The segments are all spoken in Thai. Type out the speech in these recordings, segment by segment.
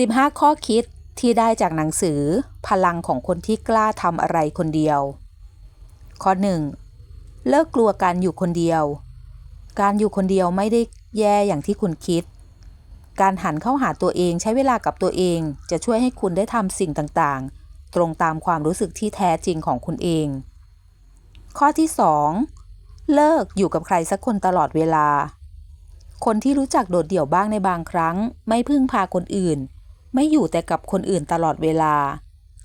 15 ข้อคิดที่ได้จากหนังสือ พลังของคนที่กล้าทำอะไรคนเดียว ข้อ 1. เลิกกลัวการอยู่คนเดียว การอยู่คนเดียวไม่ได้แย่อย่างที่คุณคิด การหันเข้าหาตัวเองใช้เวลากับตัวเอง จะช่วยให้คุณได้ทำสิ่งต่างๆ ตรงตามความรู้สึกที่แท้จริงของคุณเอง ข้อที่ 2. เลิกอยู่กับใครสักคนตลอดเวลาคนที่รู้จักโดดเดี่ยวบ้างในบางครั้ง ไม่พึ่งพาคนอื่น ไม่อยู่แต่กับคนอื่นตลอดเวลา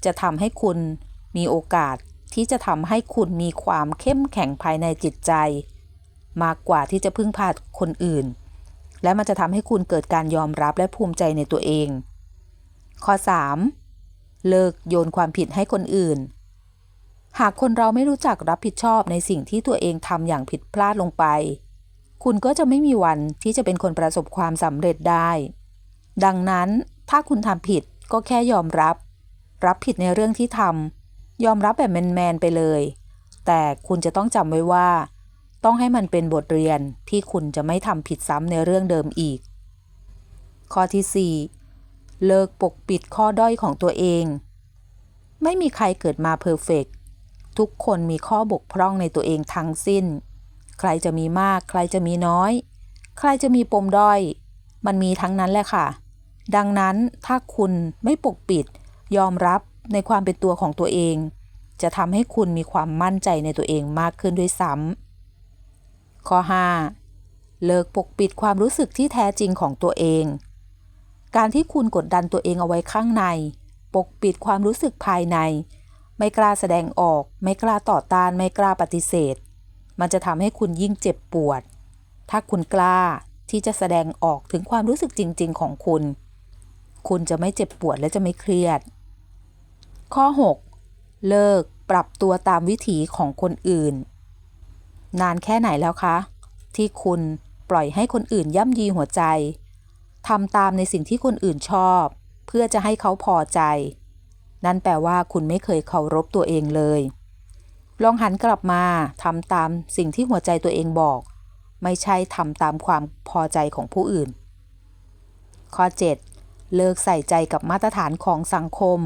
จะทำให้คุณมีโอกาสที่จะทำให้คุณมีความเข้มแข็งภายในจิตใจ มากกว่าที่จะพึ่งพาคนอื่น และมันจะทำให้คุณเกิดการยอมรับและภูมิใจในตัวเอง ข้อ 3. เลิกโยนความผิดให้คนอื่น หากคนเราไม่รู้จักรับผิดชอบในสิ่งที่ตัวเองทำอย่างผิดพลาดลงไป คุณก็จะไม่มีวันที่จะเป็นคนประสบความสำเร็จได้ ดังนั้น ถ้าคุณทำผิดก็แค่ยอมรับ รับผิดในเรื่องที่ทำยอมรับแบบแมนๆไปเลย แต่คุณจะต้องจำไว้ว่า ต้องให้มันเป็นบทเรียนที่คุณจะไม่ทำผิดซ้ำในเรื่องเดิมอีก ข้อที่ 4 เลิกปกปิดข้อด้อยของตัวเอง ไม่มีใครเกิดมาเพอร์เฟกทุกคนมีข้อบกพร่องในตัวเองทั้งสิ้น ใครจะมีมาก ใครจะมีน้อย ใครจะมีปมด้อย มันมีทั้งนั้นแหละค่ะ ดังนั้นถ้าคุณไม่ปกปิด ยอมรับในความเป็นตัวของตัวเอง จะทำให้คุณมีความมั่นใจในตัวเองมากขึ้นด้วยซ้ำข้อ 5 เลิกปกปิดความรู้สึกที่แท้จริงของตัวเอง การที่คุณกดดันตัวเองเอาไว้ข้างใน ปกปิดความรู้สึกภายใน ไม่กล้าแสดงออก ไม่กล้าต่อต้าน ไม่กล้าปฏิเสธ มันจะทำให้คุณยิ่งเจ็บปวด ถ้าคุณกล้าที่จะแสดงออกถึงความรู้สึกจริง ๆ ของคุณ คุณจะไม่เจ็บปวดและจะไม่เครียด ข้อ 6 เลิกปรับตัวตามวิถีของคนอื่น นานแค่ไหนแล้วคะ ที่คุณปล่อยให้คนอื่นย่ำยีหัวใจทำตามในสิ่งที่คนอื่นชอบ เพื่อจะให้เขาพอใจ นั่นแปลว่าคุณไม่เคยเคารพตัวเองเลย ลองหันกลับมาทำตามสิ่งที่หัวใจตัวเองบอก ไม่ใช่ทำตามความพอใจของผู้อื่น ข้อ 7 เลิกใส่ใจกับมาตรฐานของสังคม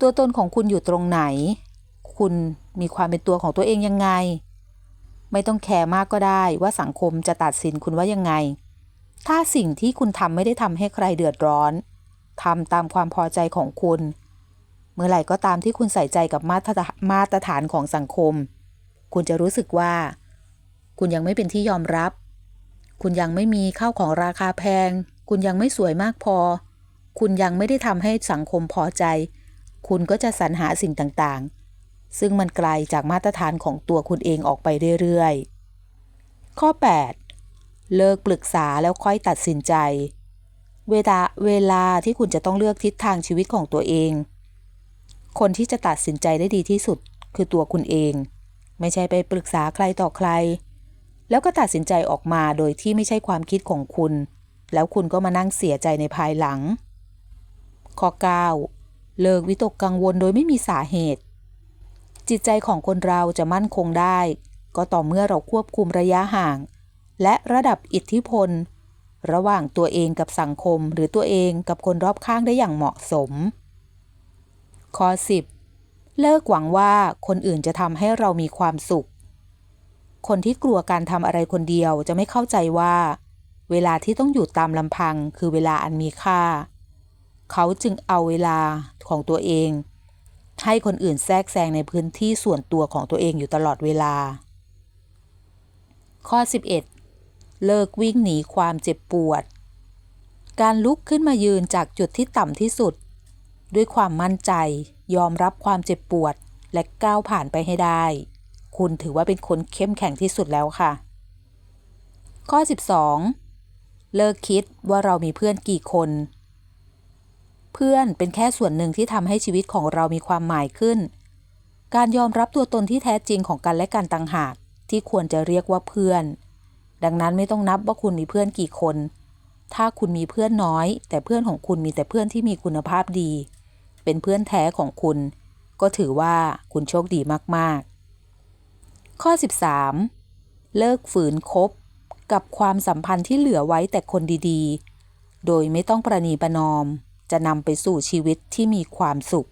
ตัวตนของคุณอยู่ตรงไหน คุณมีความเป็นตัวของตัวเองยังไง ไม่ต้องแคร์มากก็ได้ว่าสังคมจะตัดสินคุณว่ายังไง ถ้าสิ่งที่คุณทำไม่ได้ทำให้ใครเดือดร้อนทำตามความพอใจของคุณ เมื่อไหร่ก็ตามที่คุณใส่ใจกับมาตรมาตรฐานของสังคม คุณจะรู้สึกว่า คุณยังไม่เป็นที่ยอมรับ คุณยังไม่มีข้าวของราคาแพง คุณยังไม่สวยมากพอ คุณยังไม่ได้ทำให้สังคมพอใจ คุณก็จะสรรหาสิ่งต่างๆ ซึ่งมันไกลจากมาตรฐานของตัวคุณเองออกไปเรื่อยๆ ข้อ 8 เลิกปรึกษาแล้วค่อยตัดสินใจ เวลาเวลาที่คุณจะต้องเลือกทิศทางชีวิตของตัวเอง คนที่จะตัดสินใจได้ดีที่สุดคือตัวคุณเอง ไม่ใช่ไปปรึกษาใครต่อใคร แล้วก็ตัดสินใจออกมาโดยที่ไม่ใช่ความคิดของคุณ แล้วคุณก็มานั่งเสียใจในภายหลัง ข้อ 9 เลิกวิตกกังวลโดยไม่มีสาเหตุ จิตใจของคนเราจะมั่นคงได้ ก็ต่อเมื่อเราควบคุมระยะห่าง และระดับอิทธิพล ระหว่างตัวเองกับสังคมหรือตัวเองกับคนรอบข้างได้อย่างเหมาะสม ข้อ 10 เลิกหวังว่าคนอื่นจะทำให้เรามีความสุข คนที่กลัวการทำอะไรคนเดียวจะไม่เข้าใจว่า เวลาที่ต้องอยู่ตามลำพังคือเวลาอันมีค่า เขาจึงเอาเวลาของตัวเอง ให้คนอื่นแทรกแซงในพื้นที่ส่วนตัวของตัวเองอยู่ตลอดเวลา ข้อ 11 เลิกวิ่งหนีความเจ็บปวด การลุกขึ้นมายืนจากจุดที่ต่ำที่สุด ด้วยความมั่นใจยอมรับความเจ็บปวดและก้าวผ่านไปให้ได้ คุณถือว่าเป็นคนเข้มแข็งที่สุดแล้วค่ะ ข้อ 12 เลิกคิดว่าเรามีเพื่อนกี่คน เพื่อนเป็นแค่ส่วนหนึ่งที่ทำให้ชีวิตของเรามีความหมายขึ้น การยอมรับตัวตนที่แท้จริงของกันและกันต่างหากที่ควรจะเรียกว่าเพื่อน ดังนั้นไม่ต้องนับว่าคุณมีเพื่อนกี่คน ถ้าคุณมีเพื่อนน้อย แต่เพื่อนของคุณมีแต่เพื่อนที่มีคุณภาพดี เป็นเพื่อนแท้ของคุณ ก็ถือว่าคุณโชคดีมาก ๆ ข้อ 13 เลิกฝืนคบ กับความสัมพันธ์ที่เหลือไว้แต่คนดีๆ โดยไม่ต้องประนีประนอม จะนำไปสู่ชีวิตที่มีความสุข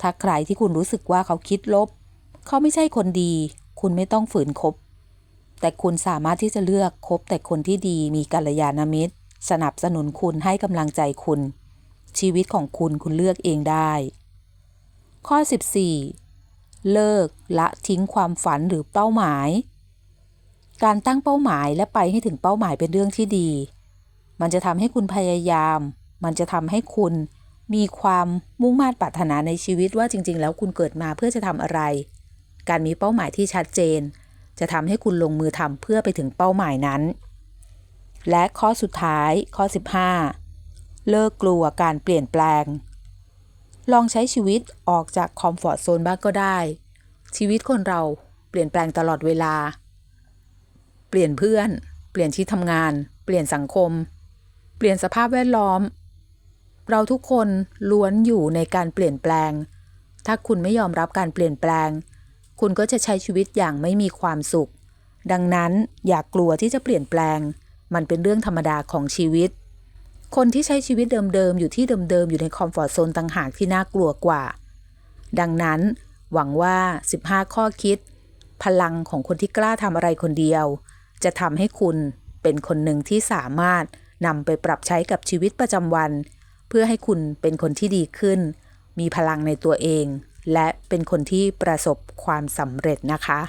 ถ้าใครที่คุณรู้สึกว่าเขาคิดลบ เขาไม่ใช่คนดี คุณไม่ต้องฝืนคบ แต่คุณสามารถที่จะเลือกคบแต่คนที่ดีมีกัลยาณมิตร สนับสนุนคุณให้กำลังใจคุณ ชีวิตของคุณคุณเลือกเองได้ ข้อ 14 เลิกละทิ้งความฝันหรือเป้าหมาย การตั้งเป้าหมายและไปให้ถึงเป้าหมายเป็นเรื่องที่ดี มันจะทำให้คุณพยายาม มันจะทำให้คุณมีความมุ่งมา่ปรารถนาในชีวิตว่าจริง ๆ แล้วคุณเกิดมาเพื่อจะทำอะไร การมีเป้าหมายที่ชัดเจน จะทำให้คุณลงมือทำเพื่อไปถึงเป้าหมายนั้น และข้อสุดท้ายข้อ 15 เลิกกลัวการเปลี่ยนแปลง ลองใช้ชีวิตออกจากคอมฟอร์ทโซนบ้างก็ได้ ชีวิตคนเราเปลี่ยนแปลงตลอดเวลา เปลี่ยนเพื่อน เปลี่ยนที่ทำงาน เปลี่ยนสังคม เปลี่ยนสภาพแวดล้อม เราทุกคนล้วนอยู่ในการเปลี่ยนแปลง ถ้าคุณไม่ยอมรับการเปลี่ยนแปลง คุณก็จะใช้ชีวิตอย่างไม่มีความสุข ดังนั้นอย่ากกลัวที่จะเปลี่ยนแปลง มันเป็นเรื่องธรรมดาของชีวิต คนที่ใช้ชีวิตเดิมๆอยู่ที่เดิมๆอยู่ในคอมฟอร์ทโซนต่างหากที่น่ากลัวกว่า ดังนั้นหวังว่า 15 ข้อคิด พลังของคนที่กล้าทำอะไรคนเดียว จะทำให้คุณเป็นคนหนึ่งที่สามารถนำไปปรับใช้กับชีวิตประจำวัน เพื่อให้คุณเป็นคนที่ดีขึ้น มีพลังในตัวเอง และเป็นคนที่ประสบความสำเร็จนะคะ